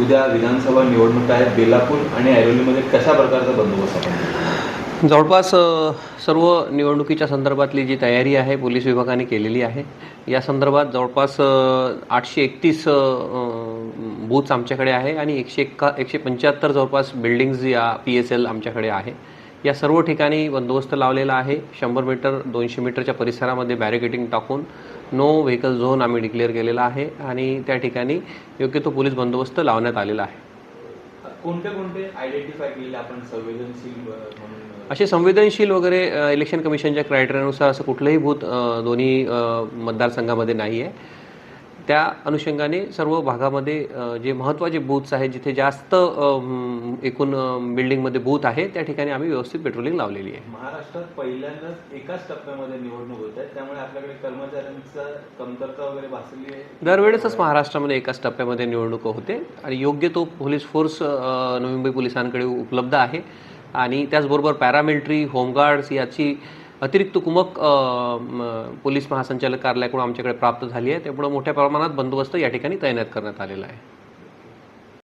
उद्या विधानसभा निवडणूक आहेत बेलापूर आणि ऐरोलीमध्ये कशा प्रकारचा बंदोबस्त आपण जवळपास सर्व निवडणुकीच्या संदर्भातली जी तयारी आहे पोलीस विभागाने केलेली आहे या संदर्भात जवळपास आठशे एकतीस बूथ्स आमच्याकडे आहे आणि एकशे एक्का एकशे पंच्याहत्तर जवळपास बिल्डिंग्ज या पी एस एल आमच्याकडे आहे. या सर्व ठिकाणी बंदोबस्त लावलेला आहे. शंभर मीटर दोनशे मीटरच्या परिसरामध्ये बॅरिकेटिंग टाकून नो व्हेकल झोन आम्ही डिक्लेअर केलेला आहे आणि त्या ठिकाणी योग्य तो पोलीस बंदोबस्त लावण्यात आलेला आहे. कोणते कोणते आयडेंटिफाय केलेले आपण संवेदनशील असे संवेदनशील वगैरे इलेक्शन कमिशनच्या क्रायटेरियानुसार असं कुठलंही बूथ अ, दोन्ही मतदारसंघामध्ये नाही आहे त्या अनुषंगाने सर्व भागामध्ये जे महत्त्वाचे बूथ्स आहेत जिथे जास्त एकूण बिल्डिंगमध्ये बूथ आहे त्या ठिकाणी आम्ही व्यवस्थित पेट्रोलिंग लावलेली आहे. महाराष्ट्रात पहिल्यांदाच एकाच टप्प्यामध्ये निवडणूक होत आहे त्यामुळे आपल्याकडे कर्मचाऱ्यांचा कमतरता वगैरे भासली आहे? दरवेळेसच महाराष्ट्रामध्ये एकाच टप्प्यामध्ये निवडणूक होते आणि योग्य तो पोलीस फोर्स नवी मुंबई पोलिसांकडे उपलब्ध आहे. आणि त्याचबरोबर पॅरामिलिटरी होमगार्ड्स याची अतिरिक्त कुमक पोलीस महासंचालक कार्यालयाकडून आमच्याकडे प्राप्त झाली आहे. त्यामुळे मोठ्या प्रमाणात बंदोबस्त या ठिकाणी तैनात करण्यात आलेला आहे.